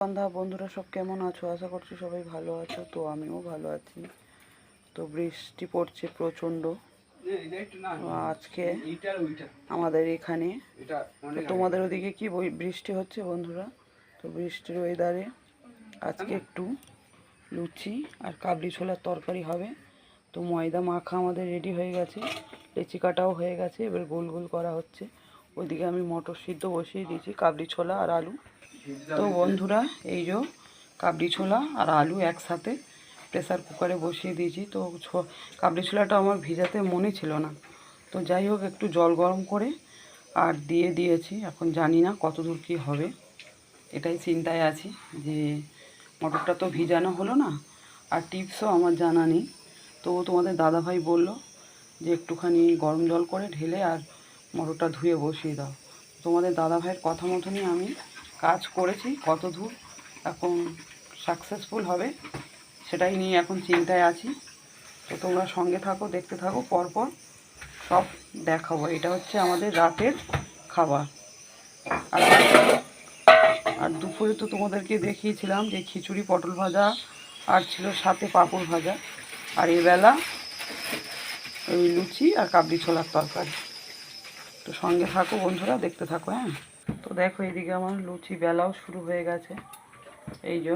সন্ধ্যা বন্ধুরা সব কেমন আছো? আশা করছি সবাই ভালো আছো তো আমিও ভালো আছি। তো বৃষ্টি পড়ছে প্রচণ্ড। আজকে আমাদের এখানে। তোমাদের ওদিকে কি বৃষ্টি হচ্ছে বন্ধুরা? তো বৃষ্টির ওয়েদারে আজকে একটু লুচি আর কাবলি ছোলার তরকারি হবে। তো ময়দা মাখা আমাদের রেডি হয়ে গেছে। লেচি কাটাও হয়ে গেছে। এবার গোল গোল করা হচ্ছে। ওইদিকে আমি মটর সিদ্ধ বসিয়ে দিয়েছি কাবলি ছোলা আর আলু। তো বন্ধুরা এই যে কাবলি ছোলা আর আলু একসাথে প্রেসার কুকারে বসিয়ে দিয়েছি। তো কাবলি ছোলাটা আমার ভিজাতে মনে ছিল না। তো যাই হোক একটু জল গরম করে আর দিয়ে দিয়েছি। এখন জানি না কত দূর কী হবে। এটাই চিন্তায় আছি যে মটরটা তো ভিজানো হলো না আর টিপসও আমার জানা নেই। তো তোমাদের দাদাভাই বলল যে একটুখানি গরম জল করে ঢেলে আর মটরটা ধুয়ে বসিয়ে দাও। তোমাদের দাদাভাইয়ের কথা মতনই আমি কাজ করেছি, কত দূর এখন সাকসেসফুল হবে, সেটাই নিয়ে এখন চিন্তায় আছি। তো তোমরা সঙ্গে থাকো, দেখতে থাকো, পরপর সব দেখাবো। এটা হচ্ছে আমাদের রাতের খাবার। আর আর দুপুরে তো তোমাদেরকে দেখিয়েছিলাম যে খিচুড়ি, পটল ভাজা, আর ছিল সাথে পাঁপড় ভাজা। আর এবেলা ওই লুচি আর কাবলি ছোলার তরকারি। তো সঙ্গে থাকো বন্ধুরা, দেখতে থাকো হ্যাঁ? দেখো এদিকে আমার লুচি বেলাও শুরু হয়ে গেছে। এই যে,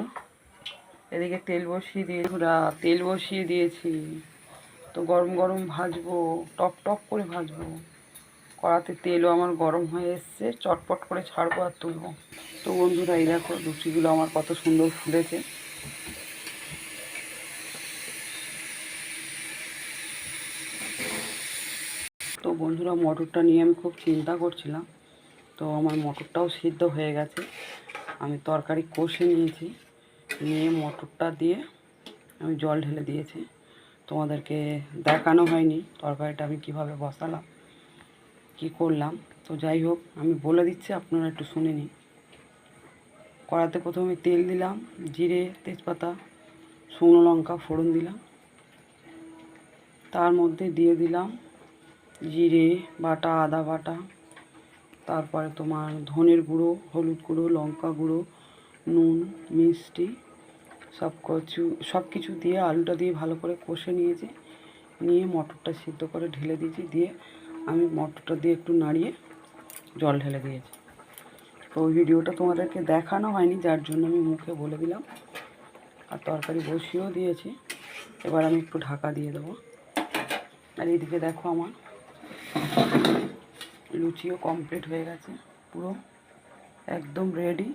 এদিকে তেল বসিয়ে দিয়ে পুরা তেল বসিয়ে দিয়েছি। তো গরম গরম ভাজবো টপ টপ করে ভাজবো। কড়াতে তেলও আমার গরম হয়ে এসছে, চটপট করে ছাড়বো আর তুলবো। তো বন্ধুরা, এই দেখো লুচিগুলো আমার কত সুন্দর ফুলেছে তো বন্ধুরা, মটরটা নিয়ে আমি খুব চিন্তা করছিলাম। তো আমার মটরটাও সিদ্ধ হয়ে গেছে। আমি তরকারি কষে নিয়েছি। নিয়ে মটরটা দিয়ে আমি জল ঢেলে দিয়েছি। তোমাদেরকে দেখানো হয়নি তরকারিটা আমি কীভাবে বসালাম, কি করলাম। তো যাই হোক, আমি বলে দিচ্ছি, আপনারা একটু শুনে নিন। কড়াতে প্রথমে তেল দিলাম, জিরে, তেজপাতা, শুকনো লঙ্কা, ফোড়ন দিলাম। তার মধ্যে দিয়ে দিলাম জিরে বাটা, আদা বাটা তারপরে তোমার ধনের গুঁড়ো, হলুদ গুঁড়ো, লঙ্কা গুঁড়ো, নুন, মিষ্টি, সব কিছু সব কিছু দিয়ে আলুটা দিয়ে ভালো করে কষে নিয়েছি। নিয়ে মটরটা সিদ্ধ করে ঢেলে দিয়েছি। দিয়ে আমি মটরটা দিয়ে একটু নাড়িয়ে জল ঢেলে দিয়েছি। তো ভিডিওটা তোমাদেরকে দেখানো হয়নি, যার জন্য আমি মুখে বলে দিলাম। আর তরকারি বসিয়েও দিয়েছি। এবার আমি একটু ঢাকা দিয়ে দেবো। আর এইদিকে দেখো আমার লুচিও কমপ্লিট হয়ে গেছে, পুরো একদম রেডি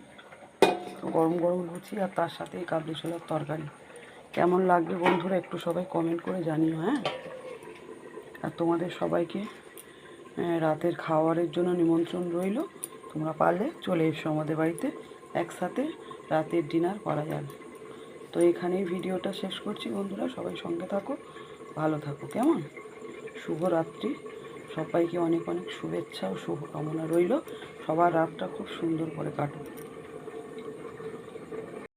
গরম গরম লুচি আর তার সাথে এই কাবলি ছোলার তরকারি। কেমন লাগবে বন্ধুরা একটু সবাই কমেন্ট করে জানিও হ্যাঁ? আর তোমাদের সবাইকে রাতের খাওয়ারের জন্য নিমন্ত্রণ রইল। তোমরা পারলে চলে এসো আমাদের বাড়িতে, একসাথে রাতের ডিনার করা যাবে। তো এখানেই ভিডিওটা শেষ করছি বন্ধুরা, সবাই সঙ্গে থাকো, ভালো থাকো, কেমন? শুভরাত্রি। সবাইকে অনেক অনেক শুভেচ্ছা ও শুভকামনা রইল। সবার রাতটা খুব সুন্দর করে কাটুক।